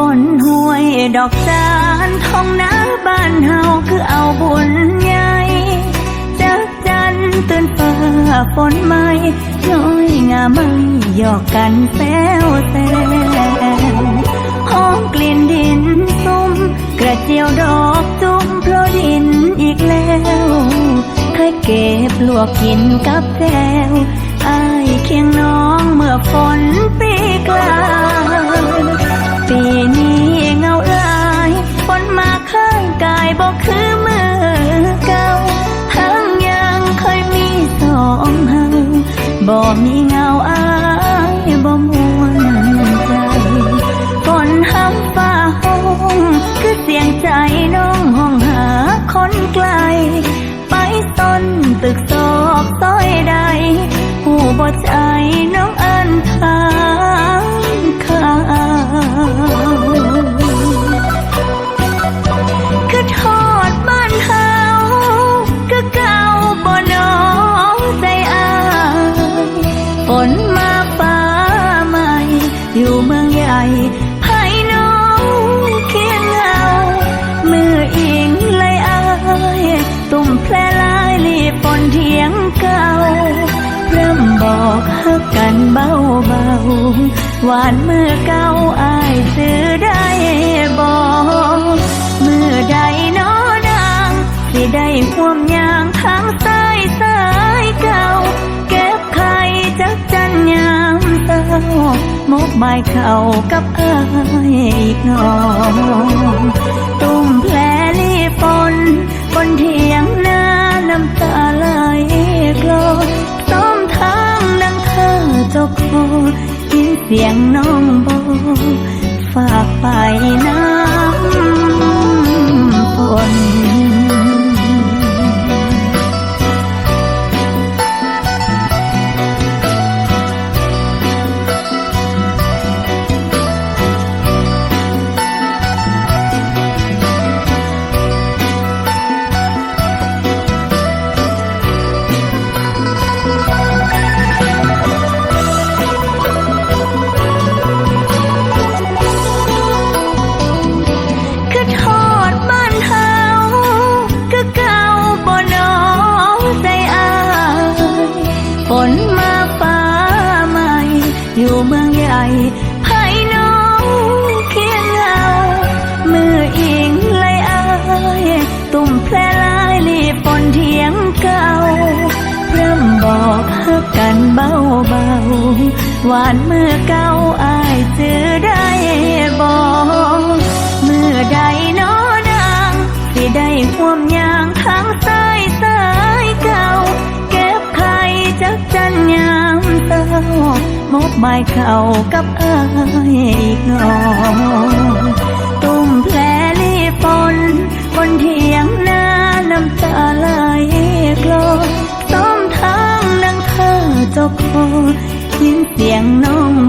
ฝนห้อยดอกจานท้องน้าบ้านเฮาคือเอาบุญใหญ่จักจันตื่นฟ้าฝนไหมน้อยงามไม่หยอกกันแซวแซวหอมกลิ่นดินซุ่มกระเจียวดอกจุ่มเพราะดินอีกแล้ว เคยเก็บลวกกินกับแก้วอายเคียงน้องเมื่อฝนปีกลา มีเงาอายบ่มวนใจฝนห้ำฟ้าห้องคือเสียงใจน้องห้องหาคนไกล ไปต้นตึกซอกซอยใดผู้บ่ใจ ฮักกันเบาเบาหวานมือเก่าอายซื้อได้บอกมือใดน้อนางที่ได้ห่วมยางทางซ้ายสายเก่า เก็บไข่จักจันยามเต้ามกใบเข่ากับอายอีกนอตุ่มแผลลีฝนบนเทียงนา เสียงน้อง ใหญ่ไผน้องเคียงเงามืออิงไหลอายตุ่มแพลลายลีบปนเทียงเก่าเริ่มบอกฮักกันเบาเบาๆหวานมือเก่าอายจือได้บอกามกใบายเข่ากับอายอีกงอตุ่มแผลลีปนบนเทียงหน้าน้ำตาไหลกลอต้อมทางดังเธอเจ้าคอยินเสียงน้อง